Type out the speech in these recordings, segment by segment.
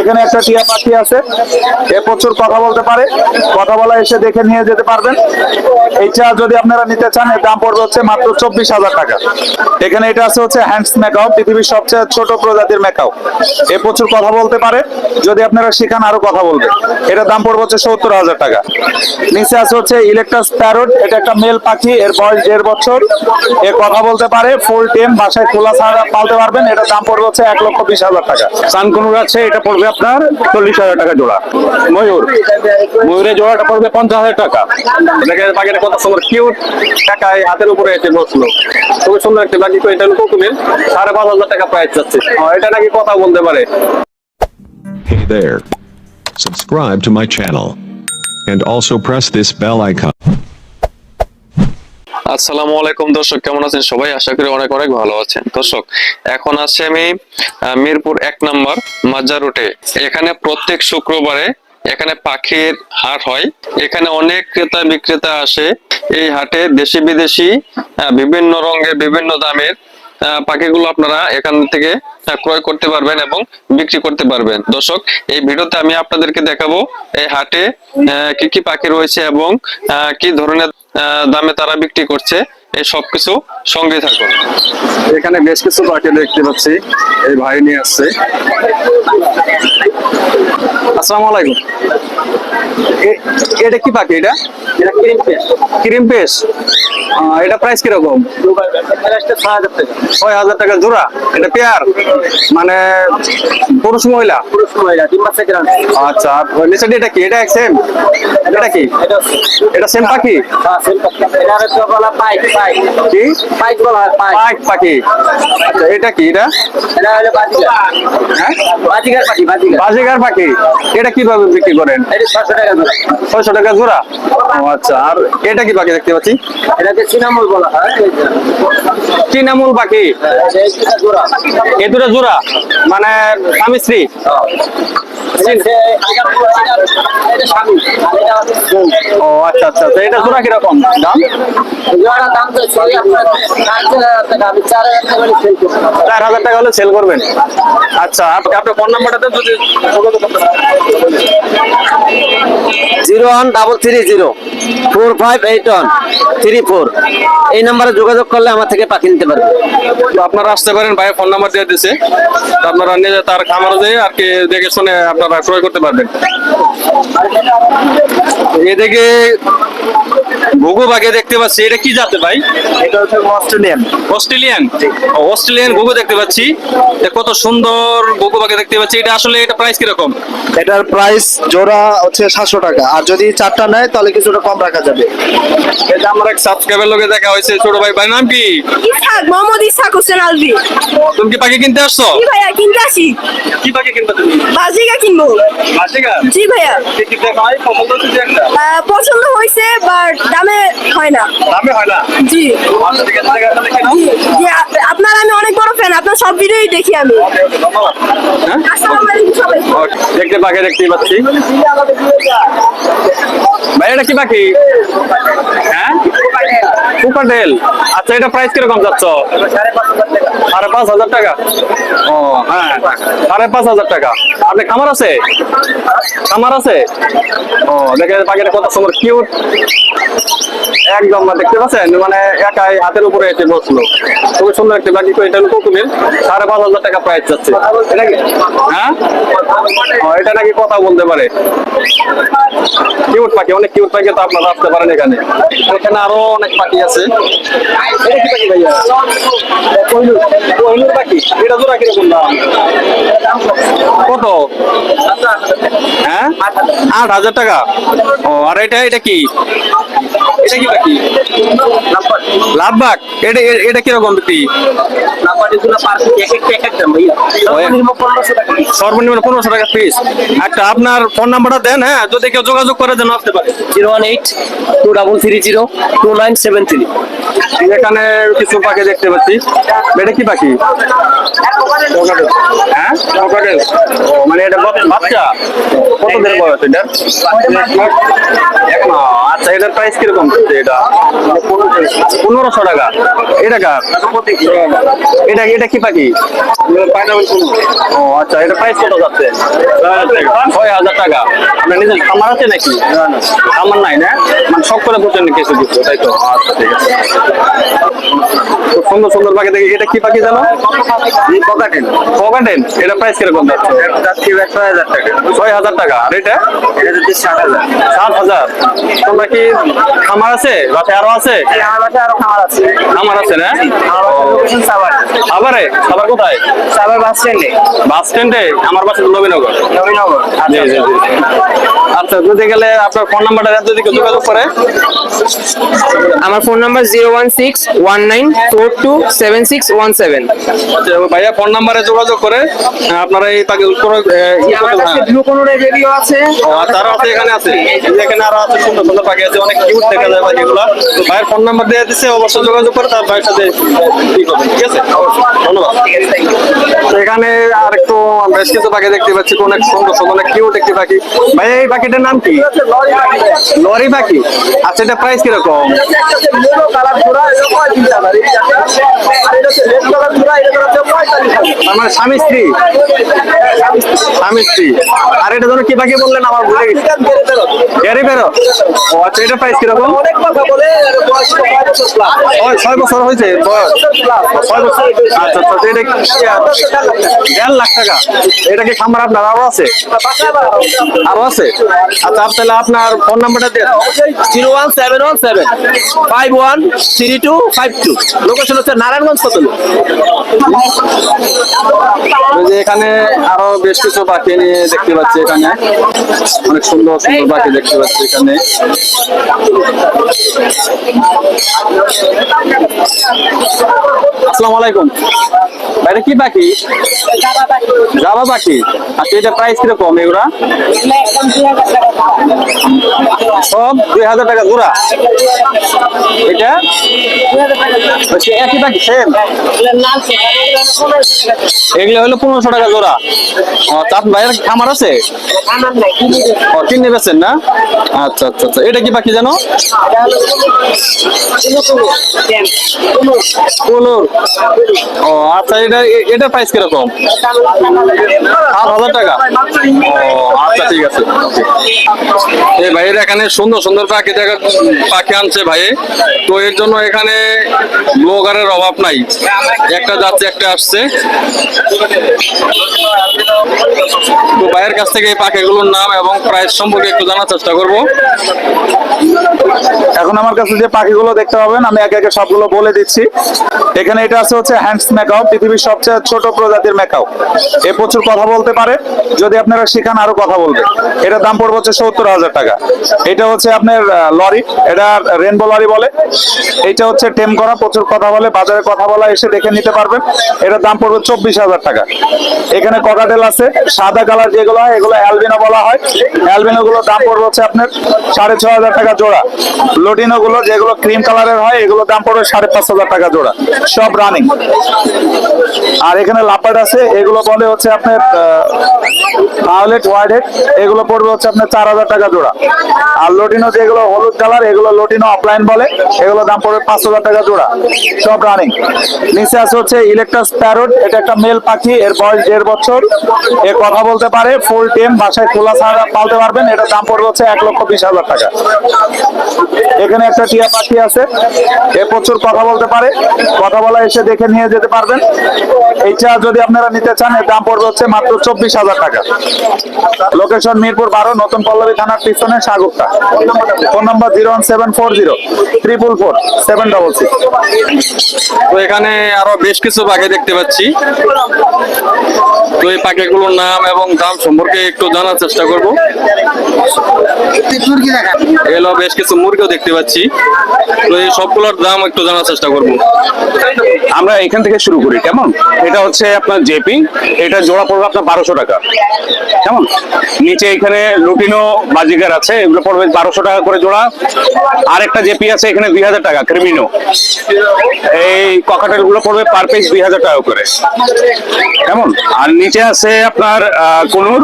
এখানে একটা টিয়া পাখি আছে। এ প্রচুর কথা বলতে পারে। কথা বলা এসে দেখে নিয়ে যেতে পারবেন। এইটা যদি আপনারা নিতে চান, এর দাম পড়বে হচ্ছে মাত্র চব্বিশ হাজার টাকা। এখানে এটা আছে হচ্ছে হ্যান্ডস মেকাও পৃথিবীর সবচেয়ে ছোট প্রজাতির মেকাও এ প্রচুর কথা বলতে পারে। যদি আপনারা শেখান, আরও কথা বলবে। এটার দাম পড়বে হচ্ছে সত্তর হাজার টাকা। নিচে আছে হচ্ছে ইলেকট্রাস প্যারোট। এটা একটা মেল পাখি, এর বয়স দেড় বছর। এ কথা বলতে পারে, ফুল টেম, বাসায় খোলা ছাড়া পালতে পারবেন। এটার দাম পড়বে হচ্ছে এক লক্ষ বিশ হাজার টাকা। সানকুনুর আছে, এটা পড়বে আপনার চল্লিশ হাজার টাকা জোড়া। ময়ূর। ময়ূরের জোড়াটা পড়বে পঞ্চাশ হাজার টাকা। এটাকে পাখিটা কত সুন্দর কিউট টাকায় হাতের উপরে এসে বসল খুবই সুন্দর একটি পাখি তো এটা হলো সাড়ে পাঁচ হাজার টাকা প্রাইস যাচ্ছে। এটা নাকি কথা বলতে পারে। Hey there. Subscribe to my channel. And also press this bell icon. আসসালামু আলাইকুম দর্শক, কেমন আছেন? সবাই আশা করি অনেক অনেক ভালো আছেন। দর্শক, এখন আছি আমি মিরপুর এক নম্বর মাজার রুটে। এখানে প্রত্যেক শুক্রবারে এখানে পাখির হাট হয়। এখানে অনেক ক্রেতা বিক্রেতা আসে। এই হাটে দেশি বিদেশি বিভিন্ন রঙের, বিভিন্ন দামের পাখিগুলো আপনারা এখান থেকে ক্রয় করতে পারবেন এবং বিক্রি করতে পারবেন। দর্শক, এই ভিডিওতে আমি আপনাদেরকে দেখাবো, এই হাটে কি কি পাখি রয়েছে এবং কি ধরনের দামে তারা বিক্রি করছে। এই সবকিছু সঙ্গে থাকুন। এখানে বেশ কিছু পাখি দেখতে পাচ্ছি। এই ভাই নিয়ে আসছে। আসসালামু আলাইকুম। এটা কি পাখি এটা? ক্রিম পেস এটা প্রাইস কীরকম? ছয় হাজার টাকা। জোড়া? এটা পেয়ার মানে পুরুষ মহিলা? আচ্ছা আর নিচে এটা কি? এটা সেম এটা কি? এটা সেম পাখি? কি? পাইক পাখি। আচ্ছা, এটা কি এটা? হ্যাঁ? বাজিগার পাখি। এটা কীভাবে বিক্রি করেন? ছয়শো টাকা জোড়া? ও আচ্ছা আর এটা কি পাখি দেখতে পাচ্ছি? এটাকে চিনামল বলা হয় তৃণমূল পাখি এ দুটো জোড়া? মানে স্বামী স্ত্রী? ও আচ্ছা আচ্ছা। তো এটা জোড়া কীরকম? দাম? চার হাজার টাকা হলে সেল করবেন। আচ্ছা আপনি আপনার ফোন নাম্বারটা যদি। Zero one double three zero, four five eight one three four. এই নাম্বারে যোগাযোগ করলে আমার থেকে পাখি নিতে পারবে। তো আপনারা আসতে পারেন ভাই ফোন নাম্বার দিয়ে দিছে। তো আপনারা নিজে তার খামারে যেয়ে আর কি দেখে শুনে আপনারা ক্রয় করতে পারবেন। এদিকে ঘুঘু বাঘে দেখতে পাচ্ছি। এটা কি জাতের ভাই? এটা হচ্ছে অস্ট্রেলিয়ান। অস্ট্রেলিয়ান? অস্ট্রেলিয়ান ঘুঘু দেখতে পাচ্ছি। এটা কত সুন্দর ঘুঘু বাঘে দেখতে পাচ্ছি। এটা আসলে এটা প্রাইস কীরকম? এটার প্রাইস জোড়া হচ্ছে সাতশো টাকা। আর যদি চারটা নেয় তাহলে কিছুটা কম রাখা যাবে। এটা আমার এক সাবস্ক্রাইবার লোকে দেখা হয়েছে ছোট ভাই। ভাই নাম কি? ইসহাক মোহাম্মদ ইসহাক হোসেন আলভি। তুমি কি পাখি কিনতে আসছো? জি ভাইয়া কিনতে আসি। কি পাখি কিনতে তুমি? বাজিকা কিনবো। আশিকা জি ভাইয়া। কি কি ভাই পছন্দ হচ্ছে একটা। পছন্দ হয়েছে দামে হয় না। দামে হয় না? জি। আপনার আমি অনেক বড় ফ্যান আপনার সব ভিডিওই দেখি আমি। হ্যাঁ? দেখতে পাখি দেখতেই পাচ্ছি। ভাই এটা কি পাখি? হ্যাঁ? কুকাটেল আচ্ছা এটা প্রাইস কীরকম যাচ্ছ? সাড়ে পাঁচ হাজার টাকা। ও হ্যাঁ সাড়ে পাঁচ হাজার টাকা। আপনি খামার আছে? খামার আছে? ও দেখে পাখিটা কত সুন্দর কিউট একদম দেখতে পাচ্ছেন? মানে একাই হাতের উপরে এসে বসল। খুবই সুন্দর একটি বাকি তো এটা হলো কুকুমের সাড়ে পাঁচ হাজার টাকা প্রাইস যাচ্ছে। হ্যাঁ? এটা নাকি কথা বলতে পারে। কিউট পাখি, অনেক কিউট পাখি তো আপনারা আসতে পারেন এখানে। এখানে আরও অনেক পাখি আছে। কত? হ্যাঁ? আট হাজার টাকা। ও আর এটা এটা কি? এটা কি পাখি? লাভবাগ। এটা এটা কীরকম বিক্রি সর্বনিম্ন পনেরোশো টাকা পিস একটা আপনার ফোন নাম্বারটা দেন হ্যাঁ? যদি কেউ যোগাযোগ করে যেন আসতে পারে। Zero one eight two double three zero two nine seven three. এখানে কিছু পাখি দেখতে পাচ্ছি। এটা কি পাখি? হ্যাঁ? ও মানে এটা কত বাচ্চা? কত দিন বয়স এটা? আচ্ছা এটার প্রাইস কীরকম হচ্ছে এটা? পনেরোশো টাকা। এটা কার? এটা এটা কি পাখি? ও আচ্ছা এটা প্রাইস কত যাচ্ছে? ছয় হাজার টাকা। আপনার নিজের খামার আছে নাকি? খামার নাই না? মানে সব করে বলছেন কিছু কিছু তাই তো? আচ্ছা ঠিক আছে। খুব সুন্দর সুন্দর পাখি দেখি এটা কি পাখি জানো? পকাটেন পকাটেন এটা প্রাইস কীরকম যাচ্ছে? ছয় হাজার টাকা। ছয় হাজার টাকা। আর এটা? এটা যদি ষাট হাজার। ষাট হাজার। তোমরা কি খামার আছে? বাসে আরও আছে? আরও খাবার আছে। খামার আছে না? সাবার সাভারে। সাভার? কোথায়? সাবার বাস স্ট্যান্ডে। বাস স্ট্যান্ডে? আমার বাসা নবীনগর। নবীনগর। জি জি জি আচ্ছা যদি গেলে আপনার ফোন নাম্বারটা যদি কেউ যোগাযোগ করে। আমার phone number zero one six one nine four two seven six one seven. আচ্ছা, ভাইয়া ফোন নাম্বারে যোগাযোগ করে। আপনারা এই করে আমার কাছে ব্লু কোনোর রেডিও আছে। এখানে আছে। এখানে আরও আছে সুন্দর সুন্দর পাখি আছে অনেক কিউট দেখা যায় পাখিগুলো ভাইয়ের ফোন নাম্বার দেওয়া দিচ্ছে অবশ্যই যোগাযোগ করে তার ভাইয়ের সাথে ঠিক আছে? ধন্যবাদ। এখানে আর একটু বেশ কিছু পাখি দেখতে পাচ্ছি অনেক সুন্দর সুন্দর অনেক কিউট একটি পাখি ভাই এই পাখিটার নাম কি? লরি পাখি আচ্ছা এটা প্রাইস কীরকম? এটা এটা এটা তার মানে স্বামী স্ত্রী? স্বামী স্ত্রী। আর এটা ধরো কি পাখি বললেন? আমার ভুলে গেছি। বেরো আচ্ছা এটা প্রাইস কীরকম? ছয় বছর হয়েছে ছয় বছর। আচ্ছা আচ্ছা এটা কি? দেড় লাখ টাকা। এটা কি খামার আপনার? আরও আছে? আরও আছে? আচ্ছা তাহলে আপনার ফোন নাম্বারটা দেন। Zero one seven one seven five one three two five two. Location হচ্ছে নারায়ণগঞ্জ যে এখানে আরও বেশ কিছু পাখি নিয়ে দেখতে পাচ্ছি এখানে। অনেক সুন্দর সুন্দর পাখি দেখতে পাচ্ছি এখানে। আসসালামু আলাইকুম। ভাইটা কি পাখি জাবা পাখি? আচ্ছা এটা প্রাইস কীরকম এগুলা? সব দুই হাজার টাকা জোড়া এটা? আচ্ছা, একই পাখি সেম এগুলো হলো পনেরোশো টাকা জোড়া ও চাপ ভাইয়ের খামার আছে? ও কিনে বেছেন না? আচ্ছা আচ্ছা আচ্ছা। এটা কি পাখি জানো? ও আচ্ছা এটা এটা প্রাইস কীরকম? সাত হাজার টাকা। ও আচ্ছা ঠিক আছে। এই ভাইয়ের এখানে সুন্দর সুন্দর পাখি দেখা পাখি আনছে ভাই। তো এর জন্য এখানে ব্লগারের অভাব নাই। একটা যাচ্ছে, একটা আসছে। তো ভাইয়ের কাছ থেকে এই পাখিগুলোর নাম এবং প্রাইস সম্পর্কে একটু জানার চেষ্টা করব। এখন আমার কাছে যে পাখিগুলো দেখতে পাবেন, আমি একে একে সবগুলো বলে দিচ্ছি। এখানে এটা আছে হচ্ছে হ্যান্ডস ম্যাকাও পৃথিবীর সবচেয়ে ছোট প্রজাতির ম্যাকাও এ প্রচুর কথা বলতে পারে, যদি আপনারা শিখান আরও কথা বলবে এটার দাম পড়বে হচ্ছে সত্তর হাজার টাকা। এটা হচ্ছে আপনার লরি, এটা রেনবো লরি বলে। এটা হচ্ছে টেম করা, প্রচুর কথা বলে, বাজারে কথা বলা, এসে দেখে নিতে পারবেন। এটার দাম পড়বে চব্বিশ হাজার টাকা। এখানে ককাটেল আছে, সাদা কালার যেগুলো হয়, এগুলো অ্যালবিনো বলা হয়। অ্যালবিনো গুলোর দাম পড়বে হচ্ছে আপনার সাড়ে ছ হাজার টাকা জোড়া। লোটিনো গুলো যেগুলো ক্রিম কালারের হয় এগুলো দাম পড়বে সাড়ে পাঁচ হাজার টাকা জোড়া সব রানিং আর এখানে লাপাট আছে এগুলো বলে হচ্ছে আপনার ভায়োলেট হোয়াইট হেড এগুলো পড়বে হচ্ছে আপনার চার হাজার টাকা জোড়া। আর লোটিনো যেগুলো হলুদ কালার এগুলো লোটিনো অফলাইন বলে, এগুলো দাম পড়বে পাঁচ হাজার টাকা জোড়া। সব রানিং নিচে আছে হচ্ছে ইলেকট্রাস প্যারোট এটা একটা মেল পাখি, এর বয়স দেড় বছর। এ কথা বলতে পারে ফুল টেম বাসায় খোলা ছাড়া পালতে পারবেন এটার দাম পড়বে হচ্ছে এক লক্ষ বিশ হাজার টাকা। এখানে একটা টিয়া পাখি আছে, এ প্রচুর কথা বলতে পারে, কথা বলা এসে দেখে নিয়ে যেতে পারবেন। এইটা যদি আপনারা নিতে চান, এর দাম পড়বে হচ্ছে মাত্র চব্বিশ হাজার টাকা। লোকেশন মিরপুর বারো নতুন পল্লবী থানার পিছনে সাগরটা। Phone number zero one seven four zero triple four seven double six তো এখানে আরও বেশ কিছু পাখি দেখতে পাচ্ছি। তো এই পাখিগুলোর নাম এবং দাম সম্পর্কে একটু জানার চেষ্টা করব। এলো বেশ কিছু মুরগিও দেখতে পাচ্ছি। তো এই সবগুলোর দাম একটু জানার চেষ্টা করব। আমরা এখান থেকে শুরু করি কেমন? এটা হচ্ছে আপনার জেপি এটা জোড়া পড়বে আপনার বারোশো টাকা। কেমন? নিচে এখানে লুটিনো বাজিগার আছে, এগুলো পড়বে বারোশো টাকা করে জোড়া। আর একটা জেপি আছে, এখানে দুই হাজার টাকা, ক্রিমিনো। এই ককাটেলগুলো পড়বে পার পিস দুই হাজার টাকা করে। কেমন? আর নিচে আছে আপনার কুনুর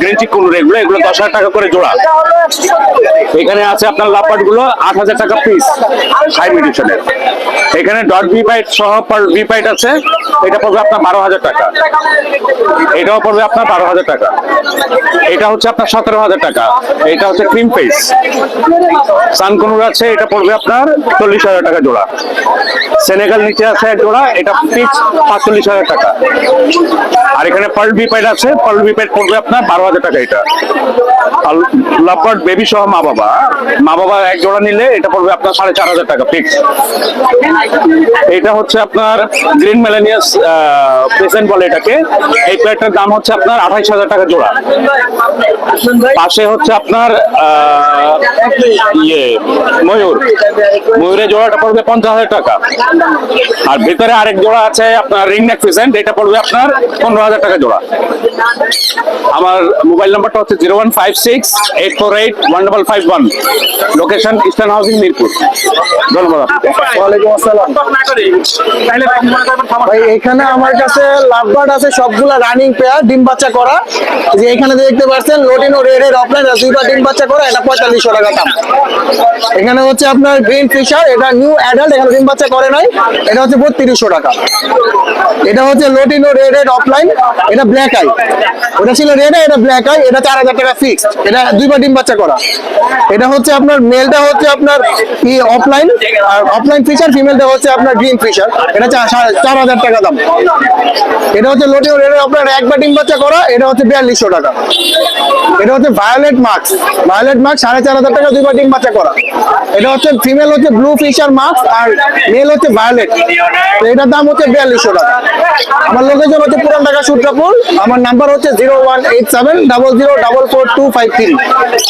গ্রিন চিক কুনুর, এগুলো এগুলো দশ হাজার টাকা করে জোড়া। এখানে আছে আপনার লাপাটগুলো আট হাজার টাকা পিস হাই মিডিশনের এখানে ডট ভি পাইট সহ পার ভি পাইট আছে, এটা পড়বে আপনার বারো হাজার টাকা। এটাও পড়বে আপনার বারো হাজার টাকা। এটা হচ্ছে আপনার সতেরো হাজার টাকা। এটা হচ্ছে ক্রিম ফেস সানকনুর আছে, এটা পড়বে আপনার চল্লিশ হাজার টাকা জোড়া। সেনেগাল নিচে আছে এক জোড়া, এটা পিচ পাঁচচল্লিশ হাজার টাকা। আর এখানে পার্ল বি পাইট আছে, পার্ল বি পাইট পড়বে আপনার বারো হাজার টাকা এটা। আর লাপাট বেবি সহ মা বাবা। মা বাবা এক জোড়া নিলে এটা পড়বে আপনার সাড়ে চার হাজার টাকা ফিক্স এটা হচ্ছে আপনার গ্রিন মেলানিয়াস প্রেসেন্ট বলে এটাকে। এই প্লেটটার দাম হচ্ছে আপনার আঠাইশ হাজার টাকা জোড়া। পাশে হচ্ছে আপনার ইয়ে ময়ূর। ময়ূরের জোড়াটা পড়বে পঞ্চাশ হাজার টাকা। আর ভিতরে আরেক জোড়া আছে আপনার রিং নেক প্রেসেন্ট এটা পড়বে আপনার পনেরো হাজার টাকা জোড়া। আমার মোবাইল নাম্বারটা হচ্ছে zero one five six eight four eight one double five one. Location eastern housing Mirpur. ধন্যবাদ ওয়ালাইকুম আসসালাম। ভাই এখানে আমার কাছে লাভবার্ড আছে সবগুলা রানিং পেয়ার ডিম বাচ্চা করা। যে এখানে দেখতে পাচ্ছেন লোটিনো রেড এর অফলাইন দুইটা ডিম বাচ্চা করা এটা পঁয়তাল্লিশশো টাকা দাম। এখানে হচ্ছে আপনার গ্রিন ফিশার এটা নিউ অ্যাডাল্ট এখানে ডিম বাচ্চা করে নাই। এটা হচ্ছে বত্রিশশো টাকা। এটা হচ্ছে লোটিনো রেড এর অফলাইন এটা ব্ল্যাক আই ওটা ছিল রেড এটা ব্ল্যাক আই এটা চার হাজার টাকা ফিক্সড এটা দুইবার ডিম বাচ্চা করা। এটা হচ্ছে আপনার মেলটা হচ্ছে আপনার ই অফলাইন আর অফলাইন ফিচার ফিমেলটা হচ্ছে আপনার গ্রিন ফিচার এটা চার হাজার টাকা দাম। এটা হচ্ছে লোটিও রেডের আপনার একবার ডিম বাচ্চা করা, এটা হচ্ছে বিয়াল্লিশশো টাকা। এটা হচ্ছে ভায়োলেট মার্কস ভায়োলেট মার্কস সাড়ে চার হাজার টাকা দুইবার ডিম বাচ্চা করা। এটা হচ্ছে ফিমেল হচ্ছে ব্লু ফিশার মাস্ক আর মেল হচ্ছে ভায়োলেট তো এটার দাম হচ্ছে বিয়াল্লিশশো টাকা। আমার লোকেশন হচ্ছে পুরান ঢাকা সুদ্রাপুর আমার নাম্বার হচ্ছে zero one eight seven double zero double four two five three